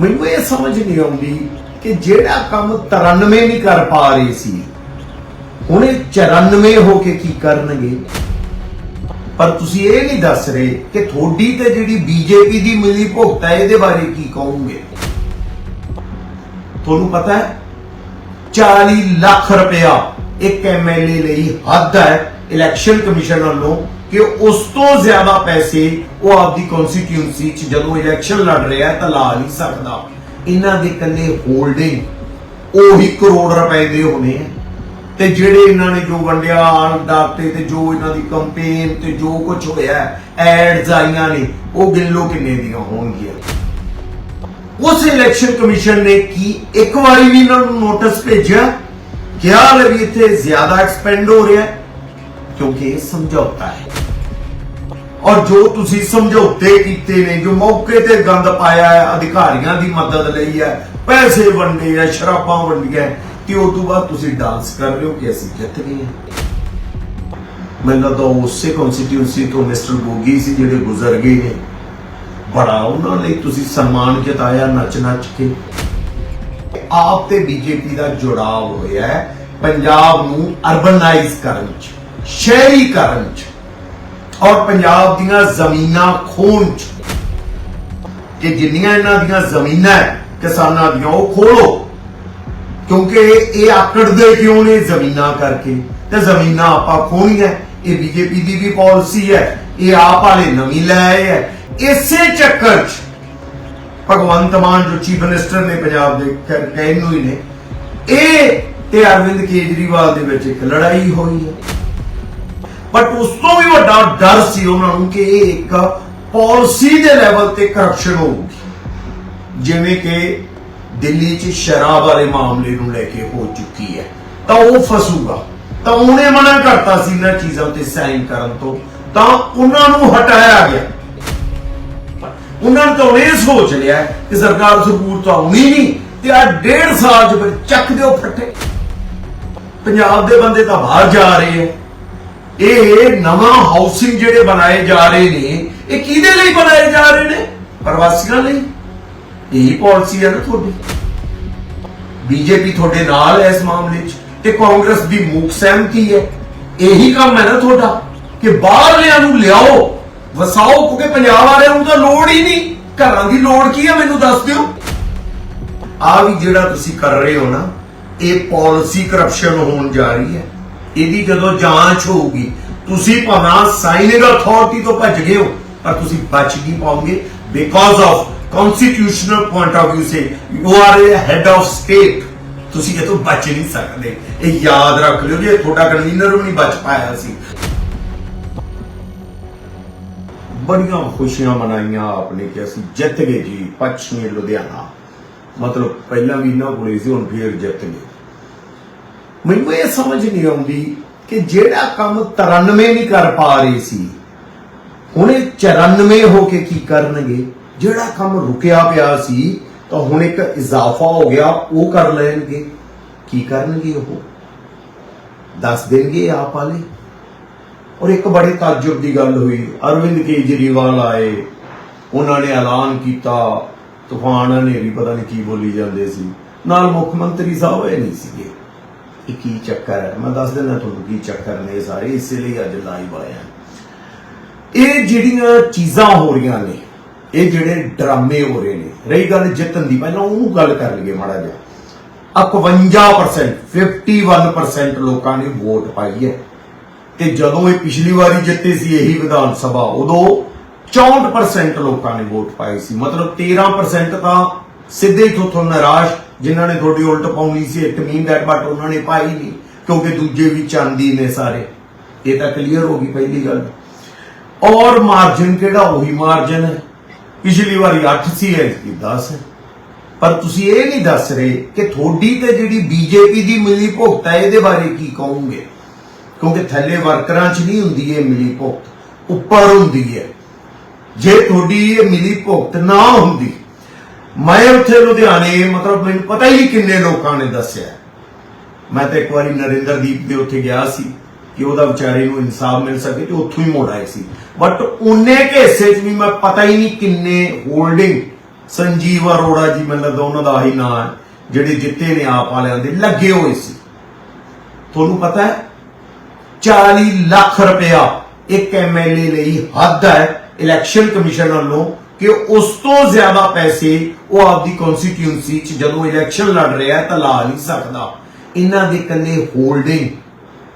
ਮੈਨੂੰ ਇਹ ਸਮਝ ਨਹੀਂ ਆਉਂਦੀ ਕਿ ਜਿਹੜਾ ਕੰਮ 93 ਨਹੀਂ ਕਰ ਪਾ ਰਹੇ ਸੀ, ਹੁਣ 94 ਹੋ ਕੇ ਕੀ ਕਰਨਗੇ? ਪਰ ਤੁਸੀਂ ਇਹ ਨਹੀਂ ਦੱਸ ਰਹੇ ਕਿ ਤੁਹਾਡੀ ਤੇ ਜਿਹੜੀ ਬੀਜੇਪੀ ਦੀ ਮਿਲੀ ਭੁਗਤ ਹੈ, ਇਹਦੇ ਬਾਰੇ ਕੀ ਕਹੋਗੇ? ਤੁਹਾਨੂੰ ਪਤਾ ਹੈ 40 ਲੱਖ ਰੁਪਇਆ ਇੱਕ ਐਮਐਲਏ ਲਈ ਹੱਦ ਹੈ ਇਲੈਕਸ਼ਨ ਕਮਿਸ਼ਨ ਵੱਲੋਂ ਕਿ ਉਸ ਤੋਂ ਜ਼ਿਆਦਾ ਪੈਸੇ ਉਹ ਆਪਦੀ ਕਨਸਟੀਟਿਊਂਸੀ ਚ ਜਦੋਂ ਇਲੈਕਸ਼ਨ ਲੜ ਰਿਹਾ, ਤਾਂ ਲਾ ਨਹੀਂ ਸਕਦਾ। ਇਹਨਾਂ ਦੇ ਕੱਲੇ ਹੋਲਡਿੰਗ ਉਹੀ ਕਰੋੜ ਰੁਪਏ ਦੇ ਹੋਣੇ ਆ। ਤੇ ਜਿਹੜੇ ਇਹਨਾਂ ਨੇ ਜੋ ਵੰਡਿਆ ਆਣ ਤੇ ਜੋ ਇਹਨਾਂ ਦੀ ਕੰਪੇਨ ਤੇ ਜੋ ਕੁਝ ਹੋਇਆ ਐਡਸ ਆਈਆਂ ਨੇ, ਉਹ ਗਿੱਲੋ ਕਿੰਨੇ ਦੀਆਂ ਹੋਣਗੀਆਂ? ਉਸ ਇਲੈਕਸ਼ਨ ਕਮਿਸ਼ਨ ਨੇ ਕੀ ਇੱਕ ਵਾਰੀ ਵੀ ਇਹਨਾਂ ਨੂੰ ਨੋਟਿਸ ਭੇਜਿਆ? ਕਿਹਾ ਲੈ ਵੀ ਇੱਥੇ ਜ਼ਿਆਦਾ ਐਕਸਪੈਂਡ ਹੋ ਰਿਹਾ, ਕਿਉਂਕਿ ਇਹ ਸਮਝੌਤਾ ਹੈ। ਔਰ ਜੋ ਤੁਸੀਂ ਸਮਝੌਤੇ ਕੀਤੇ ਨੇ, ਜੋ ਮੌਕੇ ਤੇ ਗੰਦ ਪਾਇਆ ਹੈ, ਅਧਿਕਾਰੀਆਂ ਦੀ ਮਦਦ ਲਈ ਹੈ, ਪੈਸੇ ਵੰਡੇ ਆ ਸ਼ਰਾਬਾਂ ਵੰਡੀਆਂ ਤੇ ਉਸ ਤੋਂ ਬਾਅਦ ਤੁਸੀਂ ਡਾਂਸ ਕਰ ਰਹੇ ਹੋ ਕਿ ਅਸੀਂ ਜਿੱਤ ਗਏ ਹਾਂ। ਮੈਨੂੰ ਤਾਂ ਉਸੇ ਕਨਸਟੀਟਿਊਂਸੀ ਤੋਂ ਮਿਸਟਰ ਗੋਗੀ ਸੀ ਜਿਹੜੇ ਗੁਜ਼ਰ ਗਏ ਨੇ। ਬੜਾ ਉਹਨਾਂ ਲਈ ਤੁਸੀਂ ਸਨਮਾਨ ਜਤਾਇਆ ਨੱਚ ਨੱਚ ਕੇ। ਆਪ ਤੇ ਬੀਜੇਪੀ ਦਾ ਜੁੜਾਵ ਹੋਇਆ ਹੈ, ਪੰਜਾਬ ਨੂੰ ਅਰਬਨਾਈਜ਼ ਕਰਨ ਚ, ਸ਼ਹਿਰੀਕਰਨ ਚ। ਔਰ ਪੰਜਾਬ ਦੀਆਂ ਜ਼ਮੀਨਾਂ ਖੋਣ ਚ। ਕਿ ਜਿੰਨੀਆਂ ਇਹਨਾਂ ਦੀਆਂ ਜ਼ਮੀਨਾਂ ਹੈ, ਕਿਸਾਨਾਂ ਦੀਆਂ, ਉਹ ਖੋਲੋ। ਕਿਉਂਕਿ ਇਹ ਆਕੜਦੇ ਕਿਉਂ ਨੇ ਜ਼ਮੀਨਾਂ ਕਰਕੇ? ਤੇ ਜ਼ਮੀਨਾਂ ਆਪਾਂ ਖੋਣੀਆਂ ਇਹ ਬੀਜੇਪੀ ਦੀ ਵੀ ਪਾਲਿਸੀ ਹੈ। ਇਹ ਆਪ ਵਾਲੇ ਨਵੀਂ ਲੈ ਆਏ ਹੈ। ਇਸੇ ਚੱਕਰ 'ਚ ਭਗਵੰਤ ਮਾਨ ਜੋ ਚੀਫ ਮਿਨਿਸਟਰ ਨੇ ਪੰਜਾਬ ਦੇ ਕਹਿ- ਕਹਿਣ ਨੂੰ ਹੀ ਨੇ, ਇਹ ਤੇ ਅਰਵਿੰਦ ਕੇਜਰੀਵਾਲ ਦੇ ਵਿੱਚ ਇੱਕ ਲੜਾਈ ਹੋਈ ਹੈ। ਬਟ ਉਸ ਤੋਂ ਵੀ ਵੱਡਾ ਡਰ ਸੀ ਉਹਨਾਂ ਨੂੰ ਕਿ ਇਹ ਇੱਕ ਪਾਲਿਸੀ ਦੇ ਲੈਵਲ ਤੇ ਕਰਪਸ਼ਨ ਹੋਊਗੀ। ਜਿਵੇਂ ਕਿ ਦਿੱਲੀ 'ਚ ਸ਼ਰਾਬ ਵਾਲੇ ਮਾਮਲੇ ਨੂੰ ਲੈ ਕੇ ਹੋ ਚੁੱਕੀ ਹੈ। ਤਾਂ ਉਹ ਫਸੂਗਾ। ਤਾਂ ਉਹਨੇ ਮਨਾ ਕਰਤਾ ਸੀ ਇਹਨਾਂ ਚੀਜ਼ਾਂ ਤੇ ਸਾਈਨ ਕਰਨ ਤੋਂ। ਤਾਂ ਉਹਨਾਂ ਨੂੰ ਹਟਾਇਆ ਗਿਆ। ਉਹਨਾਂ ਨੇ ਤਾਂ ਇਹ ਸੋਚ ਲਿਆ ਕਿ ਸਰਕਾਰ ਸਰਪੂਰ ਤਾਂ ਆਉਣੀ ਨਹੀਂ ਤੇ ਆ ਡੇਢ ਸਾਲ ਚ ਫਿਰ ਚੱਕ ਦਿਓ ਫੱਟੇ। ਪੰਜਾਬ ਦੇ ਬੰਦੇ ਤਾਂ ਬਾਹਰ ਜਾ ਰਹੇ ਆ ਇਹ ਨਵਾਂ ਹਾਊਸਿੰਗ ਜਿਹੜੇ ਬਣਾਏ ਜਾ ਰਹੇ ਨੇ, ਇਹ ਕਿਹਦੇ ਲਈ ਬਣਾਏ ਜਾ ਰਹੇ ਨੇ? ਪ੍ਰਵਾਸੀਆਂ ਲਈ। ਇਹੀ ਪਾਲਿਸੀ ਹੈ ਨਾ ਤੁਹਾਡੀ। ਬੀਜੇਪੀ ਤੁਹਾਡੇ ਨਾਲ ਹੈ ਇਸ ਮਾਮਲੇ 'ਚ ਤੇ ਕਾਂਗਰਸ ਦੀ ਮੂਕ ਸਹਿਮਤੀ ਹੈ। ਇਹੀ ਕੰਮ ਹੈ ਨਾ ਤੁਹਾਡਾ ਕਿ ਬਾਹਰਲਿਆਂ ਨੂੰ ਲਿਆਓ, ਵਸਾਓ, ਕਿਉਂਕਿ ਪੰਜਾਬ ਵਾਲਿਆਂ ਨੂੰ ਤਾਂ ਲੋੜ ਹੀ ਨਹੀਂ। ਘਰਾਂ ਦੀ ਲੋੜ ਕੀ ਹੈ ਮੈਨੂੰ ਦੱਸ ਦਿਓ। ਆ ਵੀ ਜਿਹੜਾ ਤੁਸੀਂ ਕਰ ਰਹੇ ਹੋ ਨਾ, ਇਹ ਪਾਲਿਸੀ ਕਰਪਸ਼ਨ ਹੋਣ ਜਾ ਰਹੀ ਹੈ। ਇਹਦੀ ਜਦੋਂ ਜਾਂਚ ਹੋਊਗੀ। ਤੁਸੀਂ ਭਾਵੇਂ ਸਾਈਨਿੰਗ ਅਥਾਰਟੀ ਤੋਂ ਭੱਜ ਗਏ ਹੋ, ਪਰ ਤੁਸੀਂ ਬਚ ਨਹੀਂ ਪਾਓਗੇ। Because of constitutional point of View say you are a head of state ਤੁਸੀਂ ਇਹ ਤੋਂ ਬਚ ਨਹੀਂ ਸਕਦੇ। ਇਹ ਯਾਦ ਰੱਖ ਲਿਓ ਜੇ ਤੁਹਾਡਾ ਕਨਵੀਨਰ ਵੀ ਨਹੀਂ ਬਚ ਪਾਇਆ ਸੀ। ਬੜੀਆਂ ਖੁਸ਼ੀਆਂ ਮਨਾਈਆਂ ਆਪਨੇ ਕਿ ਅਸੀਂ ਜਿੱਤ ਗਏ ਜੀ, ਪੱਛਮੀ ਲੁਧਿਆਣਾ। ਮਤਲਬ ਪਹਿਲਾਂ ਵੀ ਨਾ ਕੋਲੇ ਸੀ, ਹੁਣ ਫੇਰ ਜਿੱਤ ਗਏ। ਮੈਨੂੰ ਇਹ ਸਮਝ ਨਹੀਂ ਆਉਂਦੀ ਕਿ ਜਿਹੜਾ ਕੰਮ 93 ਨਹੀਂ ਕਰ ਪਾ ਰਹੇ ਸੀ, ਹੁਣ ਇਹ 94 ਹੋ ਕੇ ਕੀ ਕਰਨਗੇ? ਜਿਹੜਾ ਕੰਮ ਰੁਕਿਆ ਪਿਆ ਸੀ, ਤਾਂ ਹੁਣ ਇੱਕ ਇਜ਼ਾਫਾ ਹੋ ਗਿਆ, ਉਹ ਕਰ ਲੈਣਗੇ। ਕੀ ਕਰਨਗੇ ਉਹ? ਦੱਸ ਦੇਣਗੇ ਆਪ ਵਾਲੇ? ਔਰ ਇੱਕ ਬੜੇ ਤਾਜੁਬ ਦੀ ਗੱਲ ਹੋਈ। ਅਰਵਿੰਦ ਕੇਜਰੀਵਾਲ ਆਏ। ਉਹਨਾਂ ਨੇ ਐਲਾਨ ਕੀਤਾ, ਤੂਫਾਨ ਹਨੇਰੀ, ਪਤਾ ਨਹੀਂ ਕੀ ਬੋਲੀ ਜਾਂਦੇ ਸੀ। ਨਾਲ ਮੁੱਖ ਮੰਤਰੀ ਸਾਹਿਬ ਇਹ ਨਹੀਂ ਸੀਗੇ। ਇਹ ਕੀ ਚੱਕਰ ਹੈ? ਮੈਂ ਦੱਸ ਦਿੰਦਾ ਤੁਹਾਨੂੰ ਕੀ ਚੱਕਰ ਨੇ ਸਾਰੇ, ਇਸੇ ਲਈ ਅੱਜ ਲਾਈਵ ਆਏ ਇਹ ਜਿਹੜੀਆਂ ਚੀਜ਼ਾਂ ਹੋ ਰਹੀਆਂ ਨੇ, ਇਹ ਜਿਹੜੇ ਡਰਾਮੇ ਹੋ ਰਹੇ ਨੇ, ਰਹੀ ਗੱਲ ਜਿੱਤਣ ਦੀ, ਪਹਿਲਾਂ ਉਹਨੂੰ ਗੱਲ ਕਰ ਲਈਏ ਮਾੜਾ ਜਿਹਾ। 51% 51% ਲੋਕਾਂ ਨੇ ਵੋਟ ਪਾਈ ਹੈ। ਤੇ ਜਦੋਂ ਇਹ ਪਿਛਲੀ ਵਾਰੀ ਜਿੱਤੇ ਸੀ ਇਹੀ ਵਿਧਾਨ ਸਭਾ, ਉਦੋਂ 64% ਲੋਕਾਂ ਨੇ ਵੋਟ ਪਾਈ ਸੀ। ਮਤਲਬ 13% ਤਾਂ ਸਿੱਧੇ ਹੀ ਤੋਂ ਨਿਰਾਸ਼ ਜਿਨ੍ਹਾਂ ਨੇ ਤੁਹਾਡੀ ਉਲਟ ਪਾਉਣੀ ਸੀ ਇਟ ਮੀਨ ਦੈਟ ਬਟ ਉਹਨਾਂ ਨੇ ਪਾਈ ਨਹੀਂ, ਕਿਉਂਕਿ ਦੂਜੇ ਵੀ ਚਾਂਦੀ ਨੇ ਸਾਰੇ। ਇਹ ਤਾਂ ਕਲੀਅਰ ਹੋ ਗਈ ਪਹਿਲੀ ਗੱਲ। ਔਰ ਮਾਰਜਨ ਕਿਹੜਾ? ਉਹੀ ਮਾਰਜਨ ਹੈ। ਪਿਛਲੀ ਵਾਰੀ 8 ਸੀ ਹੈ ਕਿ 10 ਹੈ। ਪਰ ਤੁਸੀਂ ਇਹ ਨਹੀਂ ਦੱਸ ਰਹੇ ਕਿ ਤੁਹਾਡੀ ਤੇ ਜਿਹੜੀ ਬੀਜੇਪੀ ਦੀ ਮਿਲੀ ਭੁਗਤ ਹੈ, ਇਹਦੇ ਬਾਰੇ ਕੀ ਕਹੋਗੇ? ਕਿਉਂਕਿ ਥੱਲੇ ਵਰਕਰਾਂ 'ਚ ਨਹੀਂ ਹੁੰਦੀ ਇਹ ਮਿਲੀ ਭੁਗਤ, ਉੱਪਰ ਹੁੰਦੀ ਹੈ। ਜੇ ਤੁਹਾਡੀ ਇਹ ਮਿਲੀ ਭੁਗਤ ਨਾ ਹੁੰਦੀ ਮੈਂ ਉੱਥੇ ਲੁਧਿਆਣੇ, ਮਤਲਬ ਮੈਨੂੰ ਪਤਾ ਹੀ ਨਹੀਂ ਕਿੰਨੇ ਲੋਕਾਂ ਨੇ ਦੱਸਿਆ। ਮੈਂ ਤਾਂ ਇੱਕ ਵਾਰੀ ਨਰਿੰਦਰਦੀਪ ਦੇ ਉੱਥੇ ਗਿਆ ਸੀ ਕਿ ਉਹਦਾ ਵਿਚਾਰੇ ਨੂੰ ਇਨਸਾਫ ਮਿਲ ਸਕੇ ਤੇ ਉੱਥੋਂ ਹੀ ਮੋੜ ਆਏ ਸੀ। ਬਟ ਉਹਨੇ ਕੇ 'ਚ ਵੀ ਮੈਂ ਪਤਾ ਹੀ ਨਹੀਂ ਕਿੰਨੇ ਹੋਲਡਿੰਗ ਸੰਜੀਵ ਅਰੋੜਾ ਜੀ, ਮੈਨੂੰ ਲੱਗਦਾ ਉਹਨਾਂ ਦਾ ਹੀ ਨਾਂ ਹੈ, ਜਿਹੜੇ ਜਿੱਤੇ ਨੇ ਆਪ ਵਾਲਿਆਂ ਦੇ, ਲੱਗੇ ਹੋਏ ਸੀ। ਤੁਹਾਨੂੰ ਪਤਾ ਹੈ 40 ਲੱਖ ਰੁਪਇਆ ਇੱਕ ਐਮਐਲਏ ਲਈ ਹੱਦ ਹੈ ਇਲੈਕਸ਼ਨ ਕਮਿਸ਼ਨ ਵੱਲੋਂ ਕਿ ਉਸ ਤੋਂ ਜ਼ਿਆਦਾ ਪੈਸੇ ਉਹ ਆਪਦੀ ਕਨਸਟੀਟਿਊਂਸੀ 'ਚ ਜਦੋਂ ਇਲੈਕਸ਼ਨ ਲੜ ਰਿਹਾ ਤਾਂ ਲਾ ਨਹੀਂ ਸਕਦਾ। ਇਹਨਾਂ ਦੇ ਕੱਲੇ ਹੋਲਡਿੰਗ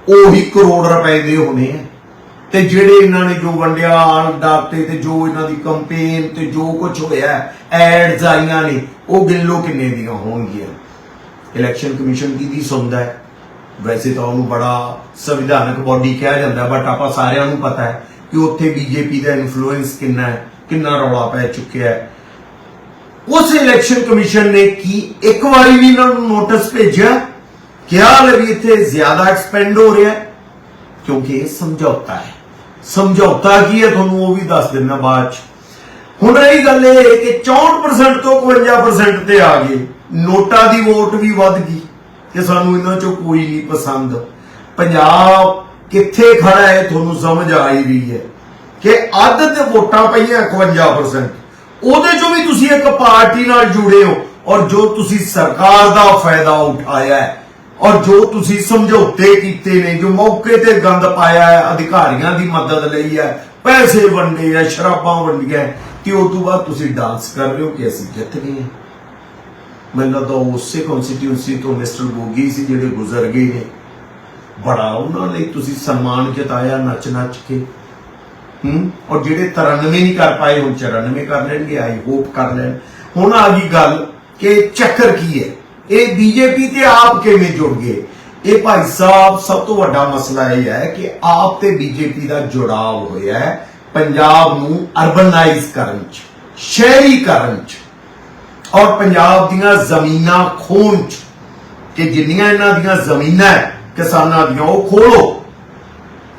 ਉਹੀ ਕਰੋੜ ਰੁਪਏ ਦੇ ਹੋਣੇ ਆ। ਤੇ ਜਿਹੜੇ ਇਹਨਾਂ ਨੇ ਜੋ ਵੰਡਿਆ ਆਲ ਦਾਤੇ ਤੇ ਜੋ ਇਹਨਾਂ ਦੀ ਕੰਪੇਨ ਤੇ ਜੋ ਕੁਝ ਹੋਇਆ ਐਡਸ ਆਈਆਂ ਨੇ, ਉਹ ਗਿੱਲੋ ਕਿੰਨੇ ਦੀਆਂ ਹੋਣਗੀਆਂ? ਇਲੈਕਸ਼ਨ ਕਮਿਸ਼ਨ ਕੀ ਦੀ ਸੁਣਦਾ ਹੈ? ਵੈਸੇ ਤਾਂ ਉਹਨੂੰ ਬੜਾ ਸੰਵਿਧਾਨਕ ਬੋਡੀ ਕਿਹਾ ਜਾਂਦਾ ਬਟ ਆਪਾਂ ਸਾਰਿਆਂ ਨੂੰ ਪਤਾ ਹੈ ਕਿ ਉੱਥੇ ਬੀਜੇਪੀ ਦਾ ਇਨਫਲੂਐਂਸ ਕਿੰਨਾ ਹੈ। ਕਿੰਨਾ ਰੌਲਾ ਪੈ ਚੁੱਕਿਆ ਹੈ। ਉਸ ਇਲੈਕਸ਼ਨ ਕਮਿਸ਼ਨ ਨੇ ਕੀ ਇੱਕ ਵਾਰੀ ਵੀ ਇਹਨਾਂ ਨੂੰ ਨੋਟਿਸ ਭੇਜਿਆ? ਕਿਹਾ ਵੀ ਇੱਥੇ ਜ਼ਿਆਦਾ ਐਕਸਪੈਂਡ ਹੋ ਰਿਹਾ ਕਿਉਂਕਿ ਇਹ ਸਮਝੌਤਾ ਹੈ। ਸਮਝੌਤਾ ਕੀ ਹੈ ਤੁਹਾਨੂੰ ਉਹ ਵੀ ਦੱਸ ਦਿੰਦਾ ਬਾਅਦ ਚ। ਹੁਣ ਰਹੀ ਗੱਲ ਇਹ ਹੈ ਕਿ 64% ਤੋਂ 51% ਤੇ ਆ ਗਏ। ਨੋਟਾਂ ਦੀ ਵੋਟ ਵੀ ਵੱਧ ਗਈ ਕਿ ਸਾਨੂੰ ਇਹਨਾਂ ਚੋਂ ਕੋਈ ਨਹੀਂ ਪਸੰਦ। ਪੰਜਾਬ ਕਿੱਥੇ ਖੜਾ ਹੈ, ਤੁਹਾਨੂੰ ਸਮਝ ਆਈ ਵੀ ਹੈ। ਕਿ ਅੱਧ ਤੇ ਵੋਟਾਂ ਪਈਆਂ 51% ਉਹਦੇ ਚੋਂ ਵੀ ਤੁਸੀਂ ਇੱਕ ਪਾਰਟੀ ਨਾਲ ਜੁੜੇ ਹੋ ਔਰ ਜੋ ਤੁਸੀਂ ਸਰਕਾਰ ਦਾ ਫਾਇਦਾ ਉਠਾਇਆ ਹੈ ਔਰ ਜੋ ਤੁਸੀਂ ਸਮਝੌਤੇ ਕੀਤੇ ਨੇ, ਜੋ ਮੌਕੇ ਤੇ ਗੰਦ ਪਾਇਆ ਹੈ, ਅਧਿਕਾਰੀਆਂ ਦੀ ਮਦਦ ਲਈ ਹੈ, ਪੈਸੇ ਵੰਡੇ ਆ ਸ਼ਰਾਬਾਂ ਵੰਡੀਆਂ ਤੇ ਉਸ ਤੋਂ ਬਾਅਦ ਤੁਸੀਂ ਡਾਂਸ ਕਰ ਰਹੇ ਹੋ ਕਿ ਅਸੀਂ ਜਿੱਤ ਗਏ ਮੈਨੂੰ ਤਾਂ ਉਸੇ ਕਨਸਟੀਟਿਊਂਸੀ ਤੋਂ ਮਿਸਟਰ ਗੋਗੀ ਸੀ ਜਿਹੜੇ ਗੁਜ਼ਰ ਗਏ ਨੇ। ਬੜਾ ਉਹਨਾਂ ਲਈ ਤੁਸੀਂ ਸਨਮਾਨ ਜਤਾਇਆ ਨੱਚ ਨੱਚ ਕੇ। ਹੂੰ? ਔਰ ਜਿਹੜੇ 93 ਨਹੀਂ ਕਰ ਪਾਏ, ਹੁਣ 94 ਕਰ ਲੈਣਗੇ, ਆਈ ਹੋਪ ਕਰ ਲੈਣ। ਹੁਣ ਆ ਗਈ ਗੱਲ ਕਿ ਚੱਕਰ ਕੀ ਹੈ? ਇਹ ਬੀਜੇਪੀ ਤੇ ਆਪ ਕਿਵੇਂ ਜੁੜ ਗਏ? ਇਹ ਭਾਈ ਸਾਹਿਬ, ਸਭ ਤੋਂ ਵੱਡਾ ਮਸਲਾ ਇਹ ਹੈ ਕਿ ਆਪ ਤੇ ਬੀਜੇਪੀ ਦਾ ਜੁੜਾਵ ਹੋਇਆ ਹੈ ਪੰਜਾਬ ਨੂੰ ਅਰਬਨਾਈਜ਼ ਕਰਨ ਚ ਸ਼ਹਿਰੀਕਰਨ ਚ। ਔਰ ਪੰਜਾਬ ਦੀਆਂ ਜ਼ਮੀਨਾਂ ਖੋਣ ਚ, ਕਿ ਜਿੰਨੀਆਂ ਇਹਨਾਂ ਦੀਆਂ ਜ਼ਮੀਨਾਂ ਹੈ, ਕਿਸਾਨਾਂ ਦੀਆਂ, ਉਹ ਖੋਲੋ।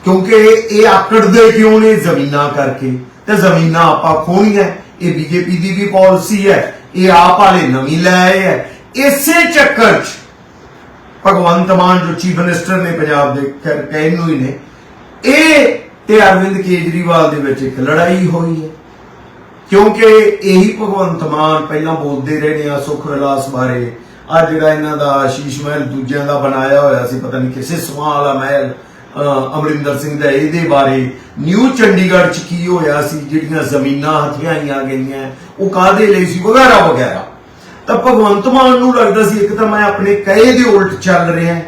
ਕਿਉਂਕਿ ਇਹ ਆਕੜਦੇ ਕਿਉਂ ਨੇ? ਜ਼ਮੀਨਾਂ ਕਰਕੇ। ਤੇ ਜ਼ਮੀਨਾਂ ਆਪਾਂ ਖੋਣੀਆਂ ਇਹ ਬੀਜੇਪੀ ਦੀ ਵੀ ਪਾਲਿਸੀ ਹੈ। ਇਹ ਆਪ ਵਾਲੇ ਨਵੀਂ ਲੈ ਆਏ ਹੈ। ਇਸੇ ਚੱਕਰ 'ਚ ਭਗਵੰਤ ਮਾਨ ਜੋ ਚੀਫ ਮਿਨਿਸਟਰ ਨੇ ਪੰਜਾਬ ਦੇ ਕਹਿਣ ਨੂੰ ਹੀ ਨੇ, ਇਹ ਤੇ ਅਰਵਿੰਦ ਕੇਜਰੀਵਾਲ ਦੇ ਵਿੱਚ ਇੱਕ ਲੜਾਈ ਹੋਈ ਹੈ। ਕਿਉਂਕਿ ਇਹੀ ਭਗਵੰਤ ਮਾਨ ਪਹਿਲਾਂ ਬੋਲਦੇ ਰਹੇ ਨੇ ਆ ਸੁਖ ਵਿਲਾਸ ਬਾਰੇ। ਆ ਜਿਹੜਾ ਇਹਨਾਂ ਦਾ ਆਸ਼ੀਸ਼ ਮਹਿਲ ਦੂਜਿਆਂ ਦਾ ਬਣਾਇਆ ਹੋਇਆ ਸੀ, ਪਤਾ ਨਹੀਂ ਕਿਸੇ ਸੁਆਹ ਵਾਲਾ ਮਹਿਲ। ਅਮਰਿੰਦਰ ਸਿੰਘ ਦਾ ਇਹਦੇ ਬਾਰੇ ਨਿਊ ਚੰਡੀਗੜ੍ਹ ਚ ਕੀ ਹੋਇਆ ਸੀ, ਜਿਹੜੀਆਂ ਜ਼ਮੀਨਾਂ ਹਥਿਆਈਆਂ ਗਈਆਂ, ਉਹ ਕਾਦੇ ਲਈ ਸੀ, ਵਗੈਰਾ ਵਗੈਰਾ। ਤਾਂ ਭਗਵੰਤ ਮਾਨ ਨੂੰ ਲੱਗਦਾ ਸੀ, ਇੱਕ ਤਾਂ ਮੈਂ ਆਪਣੇ ਕਹੇ ਦੇ ਉਲਟ ਚੱਲ ਰਿਹਾ।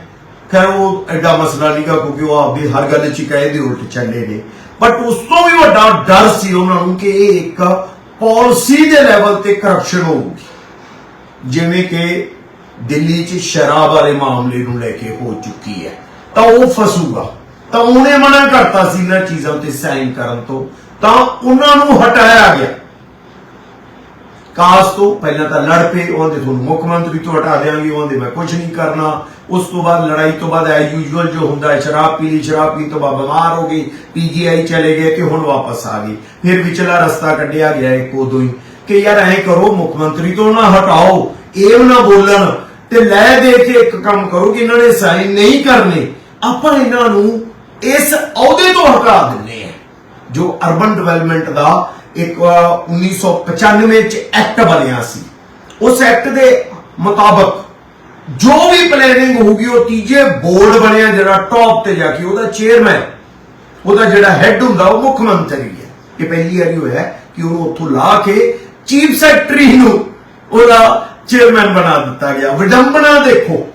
ਖੈਰ, ਉਹ ਐਡਾ ਮਸਲਾ ਨਹੀਂਗਾ ਕਿਉਂਕਿ ਉਹ ਆਪਦੀ ਹਰ ਗੱਲ 'ਚ ਕਹੇ ਦੇ ਉਲਟ ਚੱਲੇ ਨੇ। ਬਟ ਉਸ ਤੋਂ ਵੀ ਵੱਡਾ ਡਰ ਸੀ ਉਹਨਾਂ ਨੂੰ ਕਿ ਇਹ ਇੱਕ ਪਾਲਿਸੀ ਦੇ ਲੈਵਲ ਤੇ ਕਰਪਸ਼ਨ ਹੋਊਗੀ। ਜਿਵੇਂ ਕਿ ਦਿੱਲੀ 'ਚ ਸ਼ਰਾਬ ਵਾਲੇ ਮਾਮਲੇ ਨੂੰ ਲੈ ਕੇ ਹੋ ਚੁੱਕੀ ਹੈ। ਤਾਂ ਉਹ ਫਸੂਗਾ। ਤਾਂ ਉਹਨੇ ਮਨਾ ਕਰਤਾ ਸੀ ਇਹਨਾਂ ਚੀਜ਼ਾਂ ਤੇ ਸਾਈਨ ਕਰਨ ਤੋਂ। ਤਾਂ ਉਹਨਾਂ ਨੂੰ ਹਟਾਇਆ ਗਿਆ। ਕਾਸ ਤੋਂ ਪਹਿਲਾਂ ਤਾਂ ਲੜ ਪਏ ਉਹਦੇ ਤੁਹਾਨੂੰ ਮੁੱਖ ਮੰਤਰੀ ਤੋਂ ਹਟਾ ਦੇਾਂਗੇ ਉਹਦੇ ਮੈਂ ਕੁਝ ਨਹੀਂ ਕਰਨਾ। ਉਸ ਤੋਂ ਬਾਅਦ ਲੜਾਈ ਤੋਂ ਬਾਅਦ ਐ ਯੂਜੂਅਲ ਜੋ ਹੁੰਦਾ ਹੈ, ਸ਼ਰਾਬ ਪੀ ਲਈ, ਸ਼ਰਾਬ ਪੀਣ ਤੋਂ ਬਾਅਦ ਬਿਮਾਰ ਹੋ ਗਈ ਪੀਜੀਆਈ ਚਲੇ ਗਏ ਤੇ ਹੁਣ ਵਾਪਸ ਆ ਗਈ ਫਿਰ ਵਿਚਲਾ ਰਸਤਾ ਕੱਢਿਆ ਗਿਆ ਇੱਕ ਉਦੋਂ ਹੀ ਕਿ ਯਾਰ ਐ ਕਰੋ, ਮੁੱਖ ਮੰਤਰੀ ਤੋਂ ਨਾ ਹਟਾਓ, ਇਹ ਨਾ ਬੋਲਣ ਤੇ ਲੈ ਦੇ ਕੇ ਇੱਕ ਕੰਮ ਕਰੋ ਕਿ ਇਹਨਾਂ ਨੇ ਸਾਈਨ ਨਹੀਂ ਕਰਨੇ। ਆਪਾਂ ਇਹਨਾਂ ਨੂੰ ਇਸ ਅਹੁਦੇ ਤੋਂ ਹਟਾ ਦਿੰਨੇ ਆ ਜੋ ਅਰਬਨ ਡਿਵੈਲਪਮੈਂਟ ਦਾ ਇੱਕ ਅਹ, 1995 ਚ ਐਕਟ ਬਣਿਆ ਸੀ। ਉਸ ਐਕਟ ਦੇ ਮੁਤਾਬਕ ਜੋ ਵੀ ਪਲੈਨਿੰਗ ਹੋਊਗੀ ਉਹ ਤੀਜੇ ਬੋਰਡ ਬਣਿਆ ਜਿਹੜਾ ਟੌਪ ਤੇ ਜਾ ਕੇ ਉਹਦਾ ਚੇਅਰਮੈਨ ਉਹਦਾ ਜਿਹੜਾ ਹੈੱਡ ਹੁੰਦਾ ਉਹ ਮੁੱਖ ਮੰਤਰੀ ਹੈ। ਇਹ ਪਹਿਲੀ ਵਾਰੀ ਹੋਇਆ ਕਿ ਉਹਨੂੰ ਉੱਥੋਂ ਲਾ ਕੇ ਚੀਫ ਸੈਕਟਰੀ ਨੂੰ ਉਹਦਾ ਚੇਅਰਮੈਨ ਬਣਾ ਦਿੱਤਾ ਗਿਆ। ਵਿਡੰਬਨਾ ਦੇਖੋ।